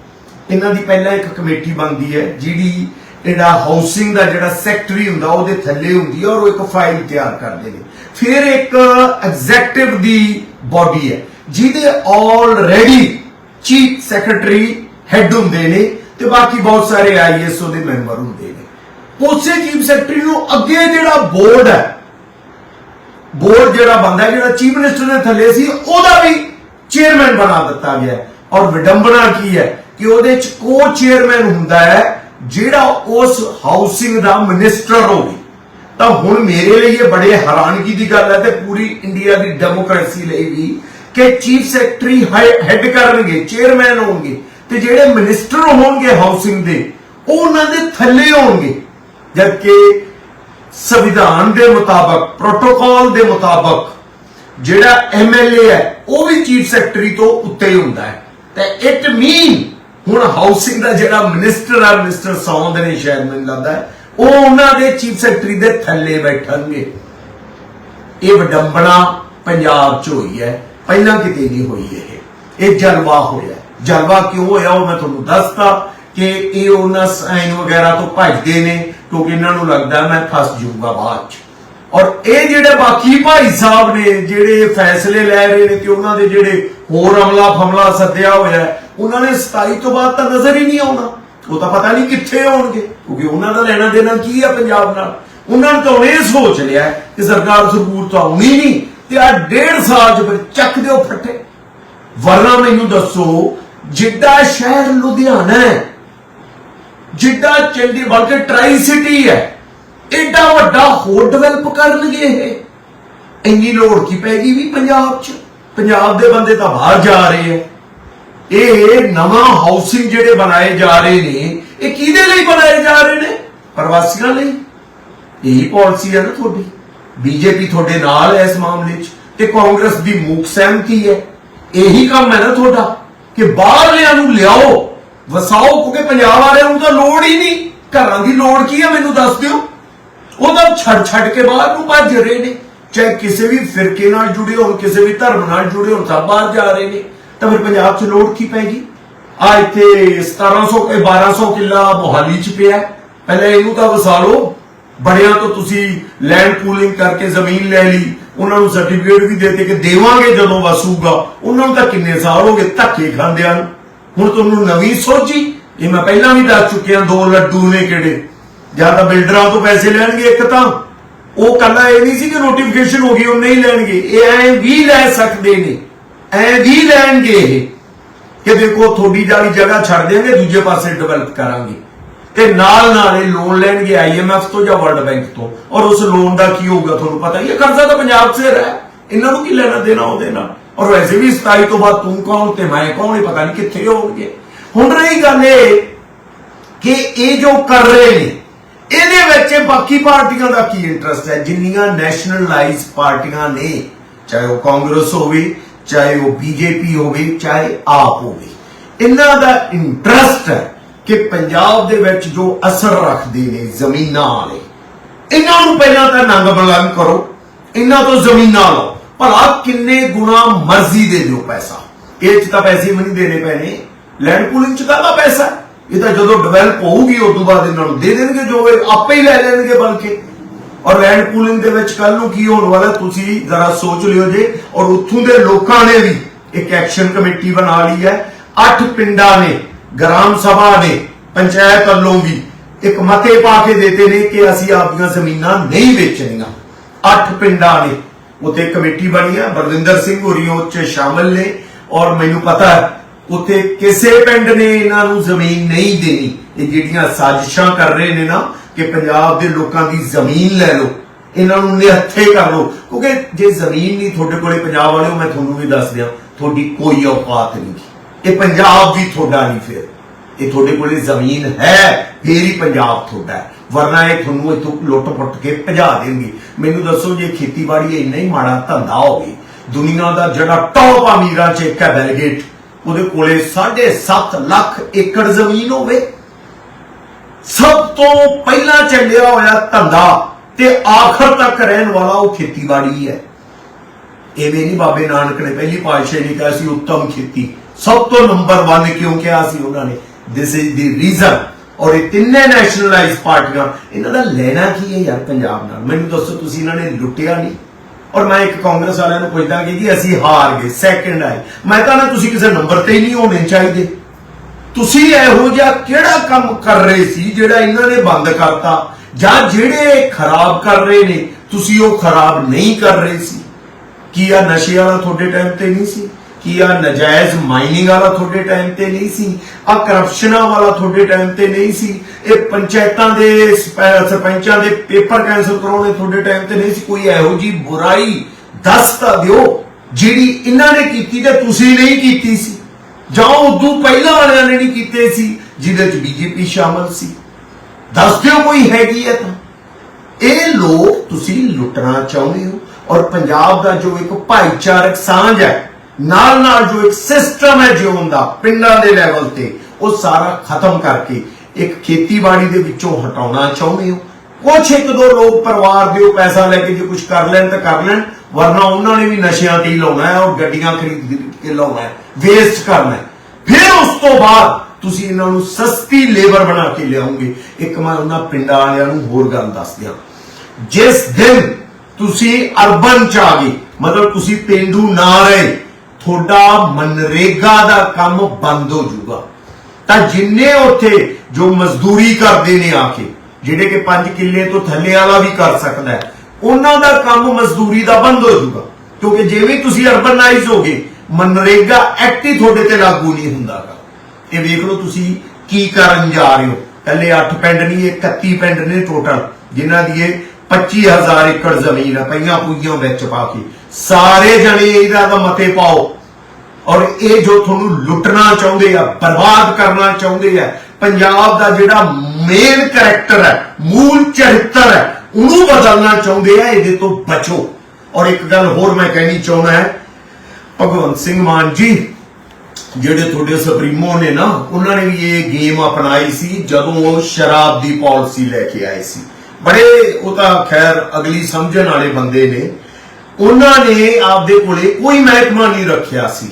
ਇਹਨਾਂ ਦੀ ਪਹਿਲਾਂ ਇੱਕ ਕਮੇਟੀ ਬਣਦੀ ਹੈ, ਜਿਹੜੀ ਜਿਹੜਾ ਹਾਊਸਿੰਗ ਦਾ ਜਿਹੜਾ ਸੈਕਟਰੀ ਹੁੰਦਾ, ਉਹਦੇ ਥੱਲੇ ਹੁੰਦੀ ਹੈ ਔਰ ਉਹ ਇੱਕ ਫਾਈਲ ਤਿਆਰ ਕਰਦੇ ਨੇ। ਫਿਰ ਇੱਕ ਐਗਜ਼ੈਕਟਿਵ ਦੀ ਬਾਡੀ ਹੈ, ਜਿਹਦੇ ਆਲਰੇਡੀ ਚੀਫ ਸੈਕਟਰੀ ਹੈੱਡ ਹੁੰਦੇ ਨੇ ਤੇ ਬਾਕੀ ਬਹੁਤ ਸਾਰੇ ਆਈਐਸਓ ਦੇ ਮੈਂਬਰ ਹੁੰਦੇ ਨੇ। ਉਸੇ ਚੀਫ ਸੈਕਟਰੀ ਨੂੰ ਅੱਗੇ ਜਿਹੜਾ ਬੋਰਡ ਹੈ ਬੋਰਡ ਜਿਹੜਾ ਬੰਦਾ ਜਿਹੜਾ ਚੀਫ ਮਿਨਿਸਟਰ ਦੇ ਥੱਲੇ ਸੀ, ਉਹਦਾ ਵੀ ਚੇਅਰਮੈਨ ਬਣਾ ਦਿੱਤਾ ਗਿਆ ਔਰ ਵਿਡੰਬਨਾ ਕੀ ਹੈ? ਕਿ ਉਹਦੇ ਚ ਕੋ ਚੇਅਰਮੈਨ ਹੁੰਦਾ ਹੈ, ਜਿਹੜਾ ਉਸ ਹਾਊਸਿੰਗ ਦਾ ਮਿਨਿਸਟਰ ਹੋਵੇ। ਤਾਂ ਹੁਣ ਮੇਰੇ ਲਈ ਇਹ ਬੜੇ ਹੈਰਾਨਗੀ ਦੀ ਗੱਲ ਹੈ ਤੇ ਪੂਰੀ ਇੰਡੀਆ ਦੀ ਡੈਮੋਕ੍ਰੇਸੀ ਲਈ ਵੀ ਕਿ ਚੀਫ ਸੈਕਟਰੀ ਹੈੱਡ ਕਰਨਗੇ ਚੇਅਰਮੈਨ ਹੋਣਗੇ ਤੇ ਜਿਹੜੇ ਮਿਨਿਸਟਰ ਹੋਣਗੇ ਹਾਊਸਿੰਗ ਦੇ, ਉਹ ਉਹਨਾਂ ਦੇ ਥੱਲੇ ਹੋਣਗੇ। ਜਦਕਿ ਸੰਵਿਧਾਨ ਦੇ ਮੁਤਾਬਕ ਪ੍ਰੋਟੋਕਾਲ ਦੇ ਮੁਤਾਬਕ ਜਿਹੜਾ ਐਮਐਲਏ ਹੈ, ਉਹ ਵੀ ਚੀਫ ਸੈਕਟਰੀ ਤੋਂ ਉੱਤੇ ਹੁੰਦਾ ਹੈ। ਤੇ ਇਟ ਮੀਨ ਹੁਣ ਹਾਊਸਿੰਗ ਦਾ ਜਿਹੜਾ ਮਿਨਿਸਟਰ ਆ ਮਿਨਿਸਟਰ ਸੌਂਦ ਨੇ ਸ਼ਾਇਦ ਮੈਨੂੰ ਲੱਗਦਾ ਹੈ, ਉਹ ਉਹਨਾਂ ਦੇ ਚੀਫ ਸੈਕਟਰੀ ਦੇ ਥੱਲੇ ਬੈਠਣਗੇ। ਇਹ ਵਡੰਬਣਾ ਪੰਜਾਬ 'ਚ ਹੋਈ ਹੈ, ਪਹਿਲਾਂ ਕਿਤੇ ਨਹੀਂ ਹੋਈ ਇਹ। ਇਹ ਜਲਵਾ ਹੋਇਆ ਜਲਵਾ ਕਿਉਂ ਹੋਇਆ, ਉਹ ਮੈਂ ਤੁਹਾਨੂੰ ਦੱਸਤਾ ਕਿ ਇਹ ਉਹਨਾਂ ਸਾਈਨ ਵਗੈਰਾ ਤੋਂ ਭੱਜਦੇ ਨੇ, ਕਿਉਂਕਿ ਇਹਨਾਂ ਨੂੰ ਲੱਗਦਾ ਮੈਂ ਫਸ ਜਾਊਂਗਾ ਬਾਅਦ 'ਚ। ਔਰ ਇਹ ਜਿਹੜੇ ਬਾਕੀ ਭਾਈ ਸਾਹਿਬ ਨੇ, ਜਿਹੜੇ ਫੈਸਲੇ ਲੈ ਰਹੇ ਨੇ ਤੇ ਉਹਨਾਂ ਦੇ ਜਿਹੜੇ ਹੋਰ ਅਮਲਾ ਫਮਲਾ ਸੱਦਿਆ ਹੋਇਆ ਉਹਨਾਂ ਨੇ 27 ਤੋਂ ਬਾਅਦ ਤਾਂ ਨਜ਼ਰ ਹੀ ਨਹੀਂ ਆਉਣਾ। ਉਹ ਤਾਂ ਪਤਾ ਨਹੀਂ ਕਿੱਥੇ ਆਉਣਗੇ, ਕਿਉਂਕਿ ਉਹਨਾਂ ਦਾ ਲੈਣਾ ਦੇਣਾ ਕੀ ਆ ਪੰਜਾਬ ਨਾਲ। ਉਹਨਾਂ ਨੇ ਤਾਂ ਇਹ ਸੋਚ ਲਿਆ ਕਿ ਸਰਕਾਰ ਸਰੂਰ ਤਾਂ ਆਉਣੀ ਨਹੀਂ, ਤੇ ਆ ਡੇਢ ਸਾਲ ਚ ਫਿਰ ਚੱਕ ਦਿਓ ਫੱਟੇ। ਵਰਨਾ ਮੈਨੂੰ ਦੱਸੋ, ਜਿੱਡਾ ਸ਼ਹਿਰ ਲੁਧਿਆਣਾ ਹੈ, ਜਿੱਡਾ ਚੰਡੀਗੜ੍ਹ ਕੇ ਟਰਾਈ ਸਿਟੀ ਹੈ ਐਡਾ ਵੱਡਾ ਹੋਰ ਡਿਵੈਲਪ ਕਰਨਗੇ ਇਹ। ਇੰਨੀ ਲੋੜ ਕੀ ਪੈਗੀ ਵੀ ਪੰਜਾਬ 'ਚ? ਪੰਜਾਬ ਦੇ ਬੰਦੇ ਤਾਂ ਬਾਹਰ ਜਾ ਰਹੇ ਆ। ਇਹ ਨਵਾਂ ਹਾਊਸਿੰਗ ਜਿਹੜੇ ਬਣਾਏ ਜਾ ਰਹੇ ਨੇ, ਇਹ ਕਿਹਦੇ ਲਈ ਬਣਾਏ ਜਾ ਰਹੇ ਨੇ? ਪ੍ਰਵਾਸੀਆਂ ਲਈ। ਇਹੀ ਪਾਲਿਸੀ ਹੈ ਨਾ ਤੁਹਾਡੀ। ਬੀਜੇਪੀ ਤੁਹਾਡੇ ਨਾਲ ਹੈ ਇਸ ਮਾਮਲੇ 'ਚ ਤੇ ਕਾਂਗਰਸ ਦੀ ਮੂਕ ਸਹਿਮਤੀ ਹੈ? ਇਹੀ ਕੰਮ ਹੈ ਨਾ ਤੁਹਾਡਾ ਕਿ ਬਾਹਰਲਿਆਂ ਨੂੰ ਲਿਆਓ। ਵਸਾਓ, ਕਿਉਂਕਿ ਪੰਜਾਬ ਵਾਲਿਆਂ ਨੂੰ ਤਾਂ ਲੋੜ ਹੀ ਨਹੀਂ। ਘਰਾਂ ਦੀ ਲੋੜ ਕੀ ਹੈ ਮੈਨੂੰ ਦੱਸ ਦਿਓ। ਉਹ ਤਾਂ ਛੱਡ ਛੱਡ ਕੇ ਬਾਹਰ ਨੂੰ ਭੱਜ ਰਹੇ ਨੇ। ਚਾਹੇ ਕਿਸੇ ਵੀ ਫਿਰਕੇ ਨਾਲ ਜੁੜੇ ਹੋਣ, ਕਿਸੇ ਵੀ ਧਰਮ ਨਾਲ ਜੁੜੇ ਹੋਣ, ਸਭ ਬਾਹਰ ਜਾ ਰਹੇ ਨੇ। ਤਾਂ ਫਿਰ ਪੰਜਾਬ 'ਚ ਲੋੜ ਕੀ ਪੈਗੀ? ਆ ਇੱਥੇ 1700 ਤੇ 1200 ਕਿੱਲਾ ਮੋਹਾਲੀ 'ਚ ਪਿਆ ਹੈ। ਇਹਨੂੰ ਤਾਂ ਵਸਾ ਲਓ ਬੜਿਆਂ ਤੋਂ ਤੁਸੀਂ ਲੈਂਡ ਪੂਲਿੰਗ ਕਰਕੇ ਜ਼ਮੀਨ ਲੈ ਲਈ। ਉਹਨਾਂ ਨੂੰ ਸਰਟੀਫਿਕੇਟ ਵੀ ਦੇਤੇ ਕਿ ਦੇਵਾਂਗੇ ਜਦੋਂ ਵਸੂਗਾ। ਉਹਨਾਂ ਨੂੰ ਤਾਂ ਕਿੰਨੇ ਸਾਲ ਹੋ ਗਏ ਧੱਕੇ ਖਾਂਦਿਆਂ ਨੂੰ। ਹੁਣ ਤੁਹਾਨੂੰ ਨਵੀਂ ਸੋਚੀ ਇਹ ਮੈਂ ਪਹਿਲਾਂ ਵੀ ਦੱਸ ਚੁੱਕਿਆ, ਦੋ ਲੱਡੂ ਨੇ ਕਿਹੜੇ। ਜਾਂ ਤਾਂ ਬਿਲਡਰਾਂ ਤੋਂ ਪੈਸੇ ਲੈਣਗੇ ਇੱਕ ਤਾਂ। ਉਹ ਕੱਲਾ ਇਹ ਨਹੀਂ ਸੀ ਕਿ ਨੋਟੀਫਿਕੇਸ਼ਨ ਹੋ ਗਈ ਉਹ ਨਹੀਂ ਲੈਣਗੇ। ਇਹ ਐ ਵੀ ਲੈ ਸਕਦੇ ਨੇ। ਐ ਵੀ ਲੈਣਗੇ ਇਹ, ਕਿ ਦੇਖੋ ਤੁਹਾਡੀ ਜਾਲੀ ਜਗ੍ਹਾ ਛੱਡ ਦੇਣਗੇ ਦੂਜੇ ਪਾਸੇ ਡਿਵੈਲਪ ਕਰਾਂਗੇ। ਤੇ ਨਾਲ ਨਾਲ ਇਹ ਲੋਨ ਲੈਣਗੇ ਆਈਐਮਐਫ ਤੋਂ ਜਾਂ ਵਰਲਡ ਬੈਂਕ ਤੋਂ। ਔਰ ਉਸ ਲੋਨ ਦਾ ਕੀ ਹੋਊਗਾ ਤੁਹਾਨੂੰ ਪਤਾ ਹੀ ਹੈ, ਕਰਜ਼ਾ ਤਾਂ ਪੰਜਾਬ 'ਚ ਹੈ। ਇਹਨਾਂ ਨੂੰ ਕੀ ਲੈਣਾ ਦੇਣਾ ਉਹਦੇ ਨਾਲ? ਔਰ ਵੈਸੇ ਵੀ 27 ਤੋਂ ਬਾਅਦ ਤੂੰ ਕੌਣ ਤੇ ਮੈਂ ਕੌਣ, ਇਹ ਪਤਾ ਨਹੀਂ ਕਿੱਥੇ ਹੋਣਗੇ। ਹੁਣ ਰਹੀ ਗੱਲ ਇਹ ਕਿ ਇਹ ਜੋ ਕਰ ਰਹੇ ਨੇ, ਇਹਦੇ ਵਿੱਚ ਬਾਕੀ ਪਾਰਟੀਆਂ ਦਾ ਕੀ ਇੰਟਰਸਟ ਹੈ? ਜਿੰਨੀਆਂ ਨੈਸ਼ਨਲਾਈਜ਼ ਪਾਰਟੀਆਂ ਨੇ, ਚਾਹੇ ਉਹ ਕਾਂਗਰਸ ਹੋਵੇ ਚਾਹੇ ਉਹ ਬੀਜੇਪੀ ਹੋਵੇ, ਚਾਹੇ ਆਪ ਹੋਵੇ। ਇਹਨਾਂ ਦਾ ਇੰਟਰਸਟ ਹੈ ਕਿ ਪੰਜਾਬ ਦੇ ਵਿੱਚ ਜੋ ਅਸਰ ਰੱਖਦੇ ਨੇ, ਜ਼ਮੀਨਾਂ ਵਾਲੇ, ਇਹਨਾਂ ਨੂੰ ਪਹਿਲਾਂ ਤਾਂ ਨੰਗ ਬਲੰਗ ਕਰੋ, ਇਹਨਾਂ ਤੋਂ ਜ਼ਮੀਨਾਂ ਲਓ। ਭਲਾ ਕਿੰਨੇ ਗੁਣਾ ਮਰਜ਼ੀ ਦੇ ਦਿਓ ਪੈਸਾ। ਇਹ ਚ ਤਾਂ ਪੈਸੇ ਵੀ ਨਹੀਂ ਦੇਣੇ ਪੈਣੇ। ਲੈਂਡ ਪੂਲਿੰਗ ਚ ਕਾਹਦਾ ਪੈਸਾ? ਇਹ ਤਾਂ ਜਦੋਂ ਡਿਵੈਲਪ ਹੋਊਗੀ ਉਸ ਤੋਂ ਬਾਅਦ ਇਹਨਾਂ ਨੂੰ ਦੇ ਦੇਣਗੇ ਜੋ ਆਪੇ ਹੀ ਲੈ ਲੈਣਗੇ ਬਲਕਿ ਔਰ ਲੈਂਡ ਪੂਲਿੰਗ ਦੇ ਵਿੱਚ ਕੱਲ ਨੂੰ ਕੀ ਹੋਣ ਵਾਲਾ ਤੁਸੀਂ ਜ਼ਰਾ ਸੋਚ ਲਿਓ ਜੇ। ਔਰ ਉੱਥੋਂ ਦੇ ਲੋਕਾਂ ਨੇ ਵੀ ਇੱਕ ਐਕਸ਼ਨ ਕਮੇਟੀ ਬਣਾ ਲਈ ਹੈ। ਅੱਠ ਪਿੰਡਾਂ ਨੇ, ਗ੍ਰਾਮ ਸਭਾ ਨੇ, ਪੰਚਾਇਤ ਵੱਲੋਂ ਵੀ ਇੱਕ ਮਤੇ ਪਾ ਕੇ ਦਿੱਤੇ ਨੇ ਕਿ ਅਸੀਂ ਆਪਣੀਆਂ ਜ਼ਮੀਨਾਂ ਨਹੀਂ ਵੇਚਣੀਆਂ। ਅੱਠ ਪਿੰਡਾਂ ਨੇ ਉੱਥੇ ਕਮੇਟੀ ਬਣੀ ਹੈ। ਬਰਵਿੰਦਰ ਸਿੰਘ ਹੋਰੀ ਉਹ 'ਚ ਸ਼ਾਮਲ ਨੇ। ਔਰ ਮੈਨੂੰ ਪਤਾ ਹੈ, ਉੱਥੇ ਕਿਸੇ ਪਿੰਡ ਨੇ ਇਹਨਾਂ ਨੂੰ ਜ਼ਮੀਨ ਨਹੀਂ ਦੇਣੀ। ਇਹ ਜਿਹੜੀਆਂ ਸਾਜ਼ਿਸ਼ਾਂ ਕਰ ਰਹੇ ਨੇ ਨਾ ਕਿ ਪੰਜਾਬ ਦੇ ਲੋਕਾਂ ਦੀ ਜ਼ਮੀਨ ਲੈ ਲਓ, ਇਹਨਾਂ ਨੂੰ ਨਿਹੱਥੇ ਕਰ ਲਓ। ਕਿਉਂਕਿ ਜੇ ਜ਼ਮੀਨ ਨਹੀਂ ਤੁਹਾਡੇ ਕੋਲੇ ਪੰਜਾਬ ਵਾਲਿਓ, ਮੈਂ ਤੁਹਾਨੂੰ ਵੀ ਦੱਸ ਦਿਆਂ, ਤੁਹਾਡੀ ਕੋਈ ਔਕਾਤ ਨਹੀਂ। ਇਹ ਪੰਜਾਬ ਵੀ ਤੁਹਾਡਾ ਨਹੀਂ ਫਿਰ। ਇਹ ਤੁਹਾਡੇ ਕੋਲੇ ਜ਼ਮੀਨ ਹੈ, ਫੇਰ ਹੀ ਪੰਜਾਬ ਤੁਹਾਡਾ ਵਰਨਾ ਇਹ ਤੁਹਾਨੂੰ ਇਥੋਂ ਲੁੱਟ-ਪੁੱਟ ਕੇ ਭਜਾ ਦੇਣਗੇ। ਮੈਨੂੰ ਦੱਸੋ, ਜੇ ਖੇਤੀਬਾੜੀ ਇੰਨਾ ਹੀ ਮਾੜਾ ਧੰਦਾ ਹੋਵੇ, ਦੁਨੀਆ ਦਾ ਜਿਹੜਾ ਟੌਪ ਅਮੀਰਾਂ ਚ ਇੱਕ ਹੈ ਬੈਲਗੇਟ ਉਹਦੇ ਕੋਲੇ 7.5 ਲੱਖ ਏਕੜ ਜ਼ਮੀਨ ਹੋਵੇ। ਸਭ ਤੋਂ ਪਹਿਲਾਂ ਚੱਲਿਆ ਹੋਇਆ ਧੰਦਾ ਤੇ ਆਖਰ ਤੱਕ ਰਹਿਣ ਵਾਲਾ ਉਹ ਖੇਤੀਬਾੜੀ ਹੈ। ਐਵੇਂ ਨਹੀਂ ਬਾਬੇ ਨਾਨਕ ਨੇ ਪਹਿਲੀ ਪਾਤਸ਼ਾਹੀ ਨੇ ਕਿਹਾ ਸੀ, ਉੱਤਮ ਖੇਤੀ। ਸਭ ਤੋਂ ਨੰਬਰ 1 ਕਿਉਂ ਕਿਹਾ ਸੀ ਉਹਨਾਂ ਨੇ? ਦਿਸ ਇਜ਼ ਦੀ ਰੀਜ਼ਨ ਔਰ ਇਹ ਤਿੰਨੇ ਨੈਸ਼ਨਲਾਈਜ਼ ਪਾਰਟੀਆਂ, ਇਹਨਾਂ ਦਾ ਲੈਣਾ ਕੀ ਹੈ ਯਾਰ ਪੰਜਾਬ ਨਾਲ? ਮੈਨੂੰ ਦੱਸੋ, ਤੁਸੀਂ ਇਹਨਾਂ ਨੇ ਲੁੱਟਿਆ ਨਹੀਂ? ਔਰ ਮੈਂ ਇੱਕ ਕਾਂਗਰਸ ਵਾਲਿਆਂ ਨੂੰ ਪੁੱਛਦਾ ਕਿ ਜੀ ਅਸੀਂ ਹਾਰ ਗਏ ਸੈਕਿੰਡ ਆਏ। ਮੈਂ ਤਾਂ ਤੁਸੀਂ ਕਿਸੇ ਨੰਬਰ ਤੇ ਹੀ ਨਹੀਂ ਹੋਣੇ ਚਾਹੀਦੇ। ਤੁਸੀਂ ਇਹੋ ਜਿਹਾ ਕਿਹੜਾ ਕੰਮ ਕਰ ਰਹੇ ਸੀ ਜਿਹੜਾ ਇਹਨਾਂ ਨੇ ਬੰਦ ਕਰਤਾ? ਜਾਂ ਜਿਹੜੇ ਖਰਾਬ ਕਰ ਰਹੇ ਨੇ, ਤੁਸੀਂ ਉਹ ਖਰਾਬ ਨਹੀਂ ਕਰ ਰਹੇ ਸੀ? ਕੀ ਆ ਨਸ਼ੇ ਵਾਲਾ ਤੁਹਾਡੇ ਟਾਈਮ ਤੇ ਨਹੀਂ ਸੀ? ਕੀ ਆ ਨਜਾਇਜ਼ ਮਾਈਨਿੰਗ ਵਾਲਾ ਤੁਹਾਡੇ ਟਾਈਮ ਤੇ ਨਹੀਂ ਸੀ? ਆ ਕਰਪਸ਼ਨਾਂ ਵਾਲਾ ਤੁਹਾਡੇ ਟਾਈਮ ਤੇ ਨਹੀਂ ਸੀ? ਇਹ ਪੰਚਾਇਤਾਂ ਦੇ ਸਰਪੰਚਾਂ ਦੇ ਪੇਪਰ ਕੈਨਸਲ ਕਰਾਉਣੇ ਤੁਹਾਡੇ ਟਾਈਮ ਤੇ ਨਹੀਂ ਸੀ? ਕੋਈ ਇਹੋ ਜੀ ਬੁਰਾਈ ਦੱਸ ਤਾਂ ਦਿਓ ਜਿਹੜੀ ਇਹਨਾਂ ਨੇ ਕੀਤੀ ਤੇ ਤੁਸੀਂ ਨਹੀਂ ਕੀਤੀ ਸੀ। ਜਾਂ ਉਦੋਂ ਪਹਿਲਾਂ ਵਾਲਿਆਂ ਨੇ ਨਹੀਂ ਕੀਤੇ ਸੀ, ਜਿਹਦੇ ਚ ਬੀਜੇਪੀ ਸ਼ਾਮਲ ਸੀ। ਦੱਸ ਦਿਓ ਕੋਈ ਹੈਗੀ ਹੈ ਤਾਂ। ਇਹ ਲੋਕ ਤੁਸੀਂ ਲੁੱਟਣਾ ਚਾਹੁੰਦੇ ਹੋ ਔਰ ਪੰਜਾਬ ਦਾ ਜੋ ਇੱਕ ਭਾਈਚਾਰਕ ਸਾਂਝ ਹੈ ਨਾਲ ਨਾਲ ਜੋ ਇੱਕ ਸਿਸਟਮ ਹੈ ਜਿਉਣ ਦਾ, ਪਿੰਡਾਂ ਦੇ ਲੈਵਲ ਤੇ, ਉਹ ਸਾਰਾ ਖਤਮ ਕਰਕੇ ਇੱਕ ਖੇਤੀਬਾੜੀ ਦੇ ਵਿੱਚੋਂ ਹਟਾਉਣਾ ਚਾਹੁੰਦੇ ਹੋ। ਕੁਛ ਇੱਕ ਦੋ ਲੋਕ ਪਰਿਵਾਰ ਦੇ ਉਹ ਪੈਸਾ ਲੈ ਕੇ ਜੇ ਕੁਝ ਕਰ ਲੈਣ ਤਾਂ ਕਰ ਲੈਣ, ਵਰਨਾ ਉਹਨਾਂ ਨੇ ਵੀ ਨਸ਼ਿਆਂ ਤੇ ਹੀ ਲਾਉਣਾ ਹੈ ਔਰ ਗੱਡੀਆਂ ਖਰੀਦ ਕੇ ਲਾਉਣਾ ਹੈ ਵੇਸਟ ਕਰਨਾ ਹੈ। ਫਿਰ ਉਸ ਤੋਂ ਬਾਅਦ ਤੁਸੀਂ ਇਹਨਾਂ ਨੂੰ ਸਸਤੀ ਲੇਬਰ ਬਣਾ ਕੇ ਲਿਆਉਂਗੇ ਇੱਕ ਮੈਂ ਉਹਨਾਂ ਪਿੰਡਾਂ ਵਾਲਿਆਂ ਨੂੰ ਹੋਰ ਗੱਲ ਦੱਸ ਦਿਆਂ। ਜਿਸ ਦਿਨ ਤੁਸੀਂ ਅਰਬਨ ਚ ਆ ਗਏ, ਮਤਲਬ ਤੁਸੀਂ ਪਿੰਡੂ ਨਾ ਰਹੇ, ਤੁਹਾਡਾ ਮਨਰੇਗਾ ਦਾ ਕੰਮ ਬੰਦ ਹੋ ਜਾਊਗਾ। ਤਾਂ ਜਿੰਨੇ ਉੱਥੇ ਜੋ ਮਜ਼ਦੂਰੀ ਕਰਦੇ ਨੇ ਆ ਕੇ, ਜਿਹੜੇ ਕਿ 5 ਕਿੱਲੇ ਤੋਂ ਥੱਲੇ ਵਾਲਾ ਵੀ ਕਰ ਸਕਦਾ ਹੈ, ਉਹਨਾਂ ਦਾ ਕੰਮ ਮਜ਼ਦੂਰੀ ਦਾ ਬੰਦ ਹੋ ਜਾਊਗਾ। ਕਿਉਂਕਿ ਜਿਵੇਂ ਹੀ ਤੁਸੀਂ ਅਰਬਨਾਈਜ਼ ਹੋਗੇ ਮਨਰੇਗਾ ਐਕਟ ਹੀ ਤੁਹਾਡੇ ਤੇ ਲਾਗੂ ਨਹੀਂ ਹੁੰਦਾਗਾ। ਇਹ ਵੇਖ ਲਓ ਤੁਸੀਂ ਕੀ ਕਰਨ ਜਾ ਰਹੇ ਹੋ। ਪਹਿਲੇ 8 ਪਿੰਡ ਨਹੀਂ 31 ਪਿੰਡ ਨੇ ਟੋਟਲ ਜਿਨ੍ਹਾਂ ਦੀ ਇਹ 25000 ਏਕੜ ਜ਼ਮੀਨ ਹੈ ਪਈਆਂ ਪੂਈਆਂ ਵਿੱਚ ਪਾ ਕੇ। ਸਾਰੇ ਜਣੇ ਇਹਦਾ ਦਾ ਮਤੇ ਪਾਓ। ਔਰ ਇਹ ਜੋ ਤੁਹਾਨੂੰ ਲੁੱਟਣਾ ਚਾਹੁੰਦੇ ਆ, ਬਰਬਾਦ ਕਰਨਾ ਚਾਹੁੰਦੇ ਆ, ਪੰਜਾਬ ਦਾ ਜਿਹੜਾ ਮੇਨ ਕੈਰੈਕਟਰ ਹੈ ਮੂਲ ਚਰਿੱਤਰ ਹੈ ਉਹਨੂੰ ਬਦਲਣਾ ਚਾਹੁੰਦੇ ਆ, ਇਹਦੇ ਤੋਂ ਬਚੋ। ਔਰ ਇੱਕ ਗੱਲ ਹੋਰ ਮੈਂ ਕਹਿਣੀ ਚਾਹੁੰਦਾ ਹੈ ਭਗਵੰਤ ਸਿੰਘ ਮਾਨ ਜੀ, ਜਿਹੜੇ ਤੁਹਾਡੇ ਸੁਪਰੀਮੋ ਨੇ ਨਾ, ਉਹਨਾਂ ਨੇ ਵੀ ਇਹ ਗੇਮ ਅਪਣਾਈ ਸੀ, ਜਦੋਂ ਉਹ ਸ਼ਰਾਬ ਦੀ ਪਾਲਿਸੀ ਲੈ ਕੇ ਆਏ ਸੀ। ਬੜੇ, ਉਹ ਤਾਂ ਖੈਰ ਅਗਲੀ ਸਮਝਣ ਵਾਲੇ ਬੰਦੇ ਨੇ। ਉਹਨਾਂ ਨੇ ਆਪਦੇ ਕੋਲੇ ਕੋਈ ਮਹਿਕਮਾ ਨਹੀਂ ਰੱਖਿਆ ਸੀ।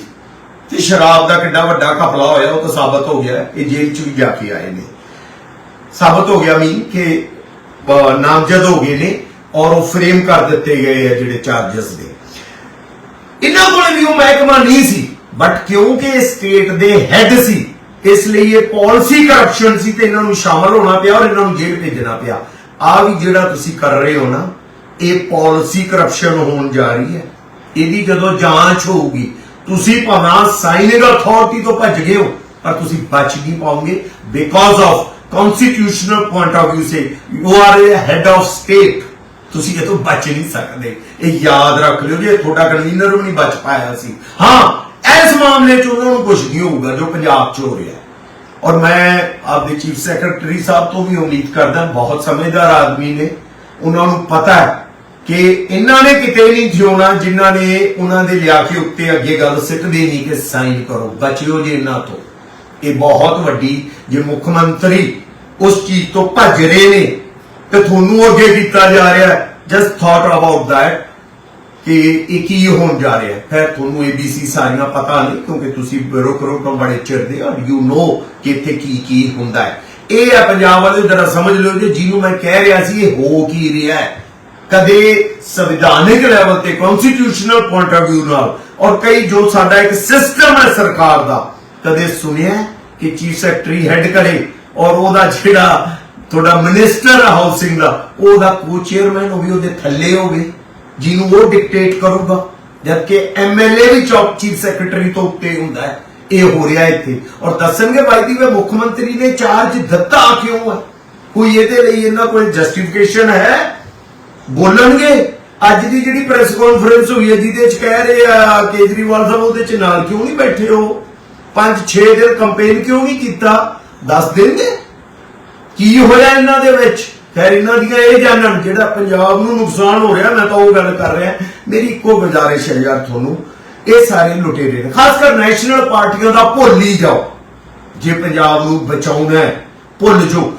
ਤੇ ਸ਼ਰਾਬ ਦਾ ਕਿੰਨਾ ਵੱਡਾ ਘਪਲਾ ਹੋਇਆ, ਉਹ ਤਾਂ ਸਾਬਤ ਹੋ ਗਿਆ, ਇਹ ਜੇਲ੍ਹ ਚ ਵੀ ਜਾ ਕੇ ਆਏ ਨੇ। ਸਾਬਤ ਹੋ ਗਿਆ ਵੀ ਕਿ ਨਾਮਜ਼ਦ ਹੋ ਗਏ ਨੇ ਔਰ ਉਹ ਫਰੇਮ ਕਰ ਦਿੱਤੇ ਗਏ ਆ ਜਿਹੜੇ ਚਾਰजेस ਦੇ ਇਹਨਾਂ ਕੋਲ ਵੀ ਉਹ ਮਹਿਕਮਾ ਨਹੀਂ ਸੀ। ਬਟ ਕਿਉਂਕਿ ਸਟੇਟ ਦੇ ਹੈੱਡ ਸੀ, ਇਸ ਲਈ ਇਹ ਪਾਲਿਸੀ ਕਰਪਸ਼ਨ ਸੀ ਤੇ ਇਹਨਾਂ ਨੂੰ ਸ਼ਾਮਲ ਹੋਣਾ ਪਿਆ ਔਰ ਇਹਨਾਂ ਨੂੰ ਜੇਲ੍ਹ ਭੇਜਣਾ ਪਿਆ। ਆ ਵੀ ਜਿਹੜਾ ਤੁਸੀਂ ਕਰ ਰਹੇ ਹੋ ਨਾ, ਇਹ ਪਾਲਿਸੀ ਕਰਪਸ਼ਨ ਹੋਣ ਜਾ ਰਹੀ ਹੈ। ਇਹਦੀ ਜਦੋਂ ਜਾਂਚ ਹੋਊਗੀ, ਤੁਸੀਂ ਭਾਵੇਂ ਸਾਈਨਿੰਗ ਅਥਾਰਟੀ ਤੋਂ ਭੱਜ ਗਏ ਹੋ, ਪਰ ਤੁਸੀਂ ਬਚ ਨਹੀਂ ਪਾਓਗੇ because of constitutional point of View say you are a head of state ਤੁਸੀਂ ਇਹ ਤੋਂ ਬਚ ਨਹੀਂ ਸਕਦੇ। ਇਹ ਯਾਦ ਰੱਖ ਲਿਓ ਜੇ ਤੁਹਾਡਾ ਕਨਵੀਨਰ ਵੀ ਨਹੀਂ ਬਚ ਪਾਇਆ ਸੀ। ਹਾਂ, ਇਸ ਮਾਮਲੇ 'ਚ ਉਹਨਾਂ ਨੂੰ ਕੁਝ ਨਹੀਂ ਹੋਊਗਾ ਜੋ ਪੰਜਾਬ 'ਚ ਹੋ ਰਿਹਾ। ਔਰ ਮੈਂ ਆਪਦੇ ਚੀਫ ਸੈਕਟਰੀ ਸਾਹਿਬ ਤੋਂ ਵੀ ਉਮੀਦ ਕਰਦਾ, ਬਹੁਤ ਸਮਝਦਾਰ ਆਦਮੀ ਨੇ। ਉਹਨਾਂ ਨੂੰ ਪਤਾ ਹੈ ਕਿ ਇਹਨਾਂ ਨੇ ਕਿਤੇ ਨਹੀਂ ਜਿਉਣਾ ਜਿਨ੍ਹਾਂ ਨੇ ਉਹਨਾਂ ਦੇ ਲਿਆ ਕੇ ਉੱਤੇ ਅੱਗੇ ਗੱਲ ਸਿੱਟਦੇ ਨਹੀਂ ਕਿ ਸਾਈਨ ਕਰੋ। ਬਚਿਓ ਜੇ ਇਹਨਾਂ ਤੋਂ। ਇਹ ਬਹੁਤ ਵੱਡੀ ਜੇ ਮੁੱਖ ਮੰਤਰੀ ਉਸ ਚੀਜ਼ ਤੋਂ ਭੱਜ ਰਹੇ ਨੇ ਤੇ ਤੁਹਾਨੂੰ ਅੱਗੇ ਕੀਤਾ ਜਾ ਰਿਹਾ ਹੈ। ਜਸਟ ਥਾਟ ਅਬਾਊਟ that, ਕਿ ਇਹ ਕੀ ਹੋਣ ਜਾ ਰਿਹਾ ਹੈ। ਫਿਰ ਤੁਹਾਨੂੰ ABC ਸਾਰੀਆਂ ਪਤਾ ਨਹੀਂ, ਕਿਉਂਕਿ ਤੁਸੀਂ ਰੁਕ ਰੁਕ ਤੋਂ ਬੜੇ ਚਿਰਦੇ ਔਰ ਯੂ نو ਕਿ ਇੱਥੇ ਕੀ ਕੀ ਹੁੰਦਾ ਹੈ। ਇਹ ਹੈ ਪੰਜਾਬ ਵਾਲੇ, ਜਰਾ ਸਮਝ ਲਿਓ ਜੀ, ਜਿਹਨੂੰ ਮੈਂ ਕਹਿ ਰਿਹਾ ਸੀ, ਇਹ ਹੋ ਕੀ ਰਿਹਾ ਹੈ। ਕਦੇ ਸੰਵਿਧਾਨਿਕ ਲੈਵਲ ਤੇ ਕਨਸਟੀਟਿਊਸ਼ਨਲ ਪੁਆਇੰਟ ਆਫ View ਨਾਲ, ਔਰ ਕਈ ਜੋ ਸਾਡਾ ਇੱਕ ਸਿਸਟਮ ਹੈ ਸਰਕਾਰ ਦਾ, ਕਦੇ ਸੁਣਿਆ ਕਿ ਚੀਫ ਸੈਕਟਰੀ ਹੈਡ ਕਰੇ, ਔਰ ਉਹਦਾ ਜਿਹੜਾ ਤੁਹਾਡਾ ਮਿਨਿਸਟਰ ਹਾਊਸਿੰਗ ਦਾ, ਉਹਦਾ ਕੋ ਚੇਅਰਮੈਨ ਹੋਵੇ, ਉਹਦੇ ਥੱਲੇ ਹੋਵੇ, ਜਿਹਨੂੰ ਉਹ ਡਿਕਟੇਟ ਕਰੂਗਾ। ਜਦਕਿ ਐਮਐਲਏ ਵੀ ਚੌਕ ਚੀਫ ਸੈਕਟਰੀ ਤੋਂ ਉੱਤੇ ਹੁੰਦਾ ਹੈ, ਇਹ ਹੋ ਰਿਹਾ ਇੱਥੇ। ਔਰ ਦੱਸਣਗੇ ਬਾਈ ਦੀ ਵੇ ਮੁੱਖ ਮੰਤਰੀ ਨੇ ਚਾਰਜ ਦਿੱਤਾ ਕਿਉਂ ਹੈ? ਕੋਈ ਇਹਦੇ ਲਈ ਇਹਨਾਂ ਕੋਲ ਜਸਟੀਫਿਕੇਸ਼ਨ ਹੈ? ਬੋਲਣਗੇ। ਅੱਜ ਦੀ ਜਿਹੜੀ ਪ੍ਰੈਸ ਕਾਨਫਰੰਸ ਹੋਈ ਹੈ, ਜਿਹਦੇ ਚ ਕਹਿ ਰਹੇ ਆ ਕੇਜਰੀਵਾਲ ਸਾਹਿਬ, ਉਹਦੇ ਚ ਨਾਲ ਕਿਉਂ ਨਹੀਂ ਬੈਠੇ ਹੋ 5-6 ਦਿਨ ਕੰਪੇਨ ਕਿਉਂ ਨਹੀਂ ਕੀਤਾ? ਦੱਸ ਦੇਣਗੇ? ਕੀ ਹੋਇਆ ਇਹਨਾਂ ਦੇ ਵਿੱਚ? ਖੈਰ, ਇਹਨਾਂ ਦੀਆਂ ਇਹ ਜਾਣਨ ਜਿਹੜਾ ਪੰਜਾਬ ਨੂੰ ਨੁਕਸਾਨ ਹੋ ਰਿਹਾ, ਮੈਂ ਤਾਂ ਉਹ ਗੱਲ ਕਰ ਰਿਹਾ। ਮੇਰੀ ਇੱਕੋ ਗੁਜ਼ਾਰਿਸ਼ ਹੈ ਯਾਰ ਤੁਹਾਨੂੰ, ਇਹ ਸਾਰੇ ਲੁਟੇਰੇ ਨੇ। ਖਾਸ ਕਰ ਨੈਸ਼ਨਲ ਪਾਰਟੀਆਂ ਦਾ ਭੁੱਲ ਹੀ ਜਾਓ। ਜੇ ਪੰਜਾਬ ਨੂੰ ਬਚਾਉਣਾ ਹੈ, ਭੁੱਲ ਜਾਓ।